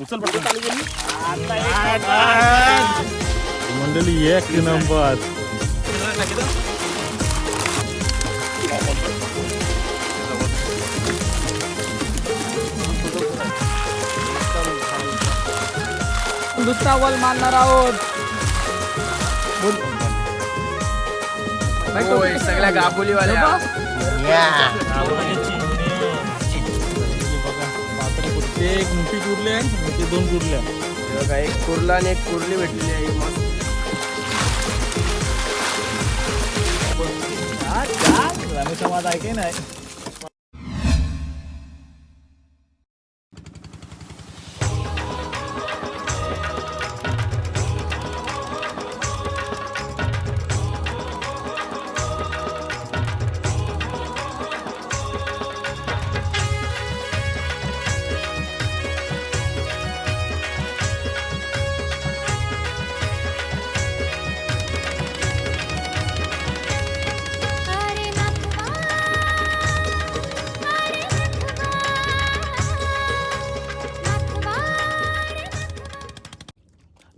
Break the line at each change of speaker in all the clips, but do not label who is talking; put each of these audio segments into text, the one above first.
उचल. मंडळी एक नंबर.
दुसरा वॉल मारणार आहोत.
सगळ्या गाबोलीवाल्या.
एक मोठी कुर्ली आहे ते दोन कुर्ल्या
बघा एक कुर्ला आणि एक कुर्ली भेटलेली आहे. मस्त.
रमेश आवाज ऐके नाही.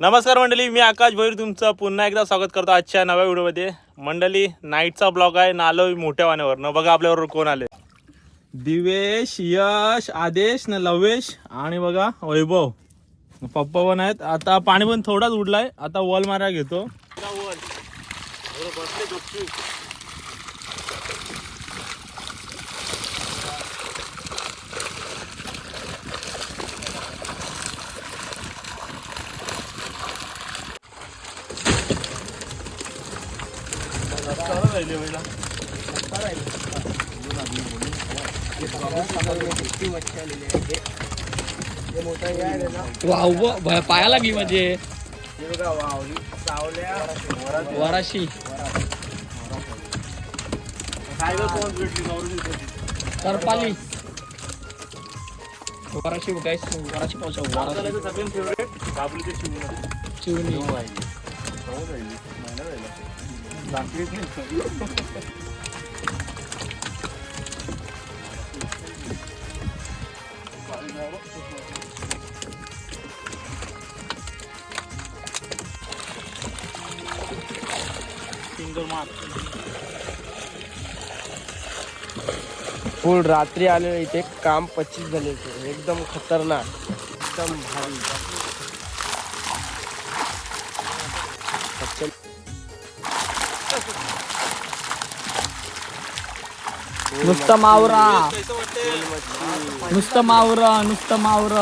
नमस्कार मंडळी मी आकाश भैर तुमचं पुन्हा एकदा स्वागत करतो आजच्या नव्या व्हिडिओमध्ये. मंडळी नाईटचा ब्लॉग आहे नालो मोठ्या वाण्यावर न बघा आपल्याबरोबर कोण आले. दिवेश यश आदेश न लवेश आणि बघा वैभव. पप्पा पण आहेत. आता पाणी पण थोडाच उडलाय. आता वॉल मारा घेतो.
मोठी मच्छी आलेली आहे हे. हे मोठं हे आहे? ना
वाव पाया लागली म्हणजे
हे बघा वावली सावल्या
वराशी करपाली वराशी गाईस वराशी पावसा वराशी
फुल रात्री आलेलं इथे काम पच्चीस झाले होते. एकदम खतरनाक. एकदम भारी.
नुसतं मावरा. नुसतं मावर नुसतं मावर.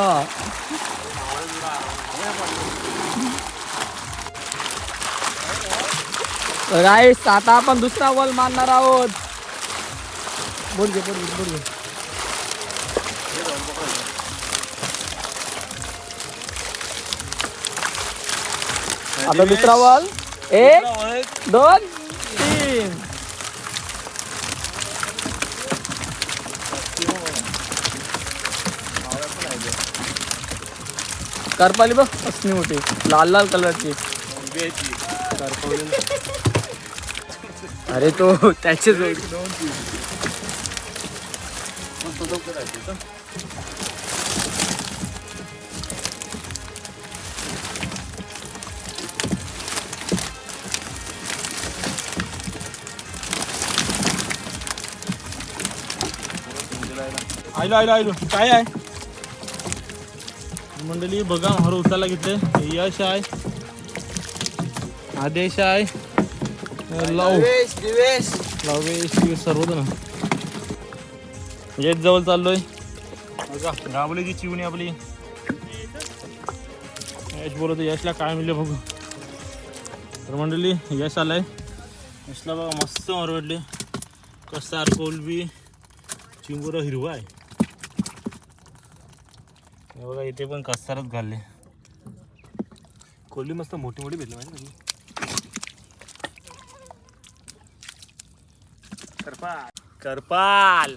राईस आता आपण दुसरा वॉल मारणार आहोत. बोल घे बोल बोल घे आता दुसरा वॉल एक दोन. तीन करपाली बघ असली मोठी लाल लाल कलरची
अरे तो त्याचे
आयलो आयलो आयलो. काय आहे? मंडळी बघा हर उचलायला घेतले. यश आहे. आदेश आहे. लव.
दिवेश
लवेश सर्वजण. येत जवळ चाललोय. बघा गावलीची चिवणी आपली. यश बोलतो यशला काय मिळलं बघू. तर मंडळी यश आलाय. यशला बघा मस्त मरवडले. कसार कोलबी. चिंबुरा हिरवा आहे. बघा इथे पण कसारच घालले. कोल्ही मस्त मोठी मोठी भेटली माहिती करपाल. करपाल.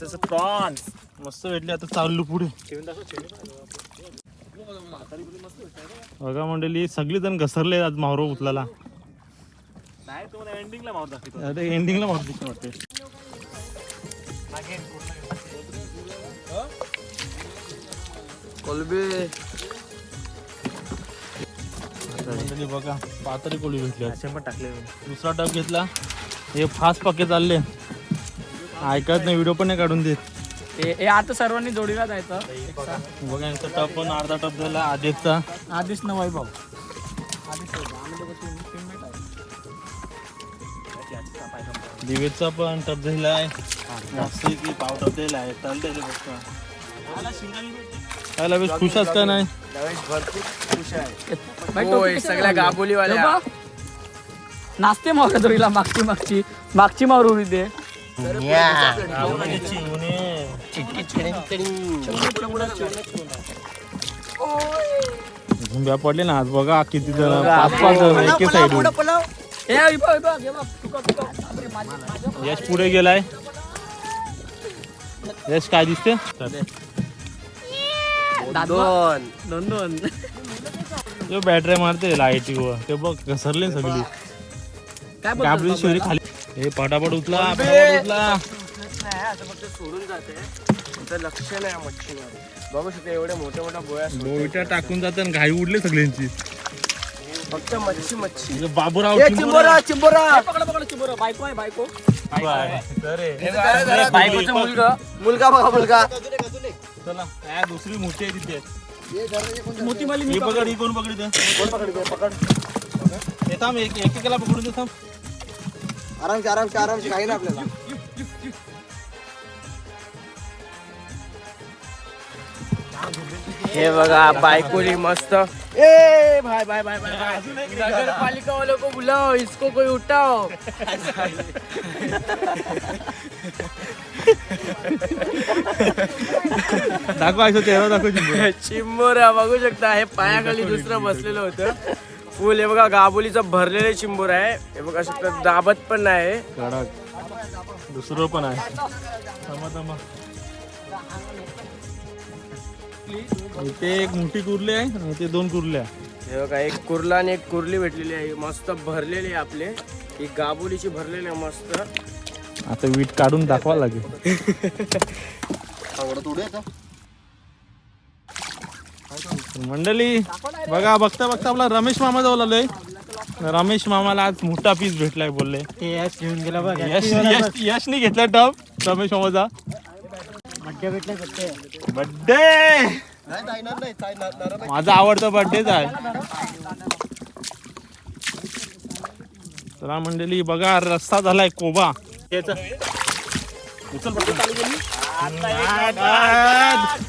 तसं प्रॉन्स. मस्त भेटले आता चाललो पुढे. बघा मंडळी सगळी जण घसरले आज मावरो उचलाला नाही तुम्हाला एंडिंगला मावर दाखवतो. एंडिंगला मावर दिसतो वाटते
कोलबी.
मंडळी बघा पातळी कोळी भेटली आज. दुसरा टप घेतला. हे फास्ट पक्के चालले. ऐकत नाही व्हिडिओ पण नाही काढून देत.
हे आता सर्वांनी जोडीला जायचं.
बघा यांचा टप पण अर्धा टप झाला आधीचा.
आधीच ना वैभव आहे.
दिवेचा पण टप झालाय. जास्त की पाव टप दिलाय चालतंय रे फक्त. त्याला वेळेस खुश आहेस का नाही?
भरपूर खुश आहे.
बाई,
होय,
टोपी कशाला
सगळ्या? गाबोलीवाल्या.
बघ. नाचते मावरा जोडीला मागची मागची. मागची मावर उभी दे
झुंब्या पडले ना आज बघा किती जण पाच पाच जण एके साईड
ए हे बघ, हे बघ, हे बघ. तुका, तुका. बापरे, माझी- माझ्या-
यश पुढे गेलाय. यश काय दिसते.
दोन.
दोन दोन.
तो बॅटरी मारते लाईटीवर ते बघ घसरले सगळी.
काय
काबरी
बोलतोस
शिवरी खाली. हे पटापट उचला पटापट उचला.
नाही असं फक्त सोडून जाते त्याचं लक्ष नाही मच्छीमारी बघू शकता एवढ्या मोठ्या मोठ्या बोया.
बोईटा टाकून जातात घाई उडले सगळ्यांची.
फक्त मच्छी मच्छी.
बाबूराव
चिंबोरा. चिंबोरा
पकडा पकडा चिबोरा. बायको आहे बायको.
बाय.
बायकोचं मुलगा.
मुलगा बघा मुलगा.
चला. दुसरी मोठी आहे तिथे.
मोठी माली
ही
मी
पकड ही कोण पकड
कोण पकड पकड.
हे थांब एक एकेकाला पकडून दे थांब.
आरामशी आरामशी आरामशी काही ना आपल्याला. हे बघा बायकोली मस्त. ए भाई भाई भाई भाई नगर पालिका वालों को बुलाओ इसको कोई उठाओ
दाखवायचं चेहरा दाखव चिंबू.
चिंबोरा बघू शकता हे पायाखाली दुसरं बसलेलं होतं. फुल हे बघा गाबोलीचं भरलेलं चिंबोर आहे. हे बघा शकता दाबत पण नाही.
कडक दुसरं पण आहे. थांबा थांबा. इथे एक मोठी कुर्ली आहे आणि इथे दोन कुर्ल्या.
हे बघा एक कुर्ला आणि एक कुर्ली भेटलेली आहे. मस्त भरलेली आहे आपले. ही गाबोलीची भरलेली आहे मस्त.
आता वीट काढून दाखवा लागेल. मंडळी बघा बघता बघता आपला रमेश मामा जवळ आलोय. रमेश मामाला आज मोठा पीस भेटलाय बोलले.
यश घेऊन गेला बघ.
यश यश यशनी घेतला टप रमेश मामाचा. बड्डे माझा आवडता बर्थडेच आहे. चला मंडळी बघा रस्ता झालाय कोबा. उचल पटकन. आग, आग.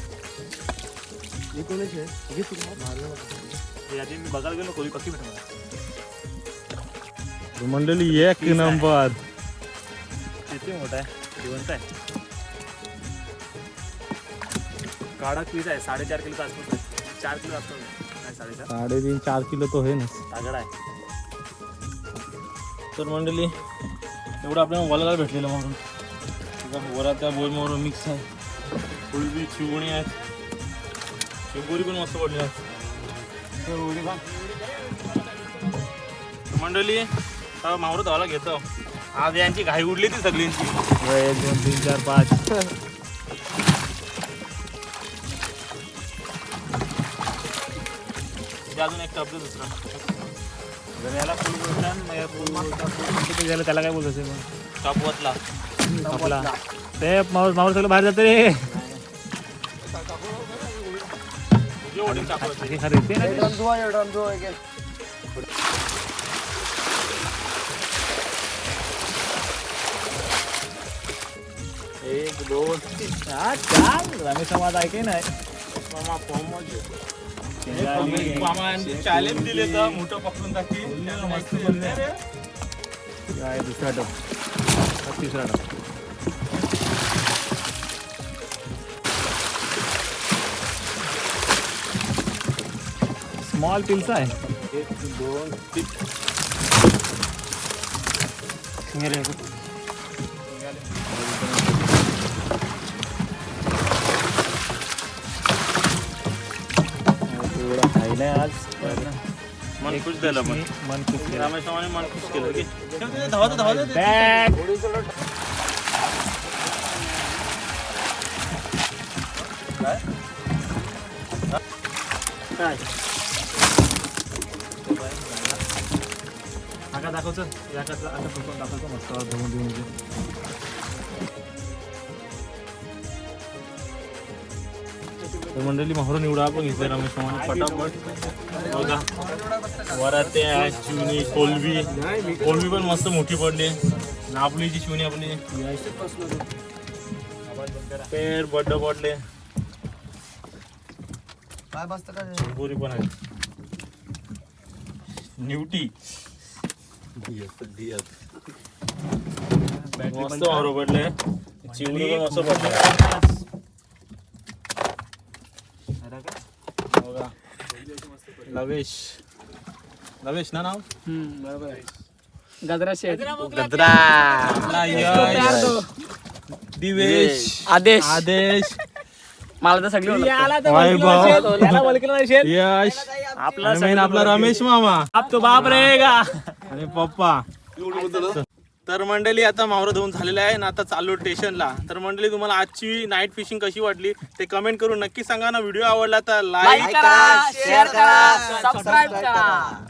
मंडळी एक नंबर.
किती मोठा आहे? जिवंत आहे. काढा पीस आहे. साडेचार किलो आसपास आहे. चार किलो असतो नाही साडेचार.
साडेतीन चार किलो तो आहे ना
तागड आहे.
तर मंडळी एवढं आपल्याला वलाला भेटलेलं म्हणून. वरा त्या बोलमोर मिक्स आहे. फुलबी चिवणी आहेत. चिंबोरी पण मस्त पडली तर मंडळी हा मावरं धावाला घेतो. आज यांची घाई उडली ती सगळ्यांची
एक दोन तीन चार पाच.
अजून एक टप दे दुसरा.
जर याला फुल बोलतात फुल झालं त्याला काय बोलायचं मग
टप
आपला ते मावर मावर सगळं बाहेर जातं रे हे ते एक दोन तीन। चार। चार रमेश समाज ऐके नाही?
चॅलेंज दिले तर मोठं पकडून
काय दुसरा टप तिसरा टप स्मॉल पिल्स आहे. एक दोन तीन. आज.
मन खुश झालं पण
मन. खूप केलं.
मन खुश केलं. की ठेव ते, धावा दे, धावा दे.
Back. काय? आका दाखवचं दाखवतो मस्त धुवून धुवून
तर मंडळी माहुरून निवडा पण घेतले रमेश मामाने फटाफट. बघा. वराते चिवणी कोलबी कोलबी पण मस्त मोठी पडली. नापलीची चिवणी आपली. पेर बड्ड पडले. चिंबोरी पण आहे. निवटी. मस्त माहरू पडले. चिवणी पण मस्त पडले. लवेश. लवेश ना नाव?
गजरा शेठ.
दिवेश.
आदेश.
आदेश.
मला तर सगळी ओळखतात.
वैभव यश. आपला मेन आपला रमेश मामा.
आप तो बाप रहेगा.
आणि पप्पा. तर मंडळी आता मावरं धुवून झालेलं आहे ना आता चाललो स्टेशनला. तर मंडळी तुम्हाला आजची नाईट फिशिंग कशी वाटली ते कमेंट करून नक्की सांगा ना. व्हिडिओ आवडला तर लाईक
लाईक करा शेअर करा सबस्क्राईब करा.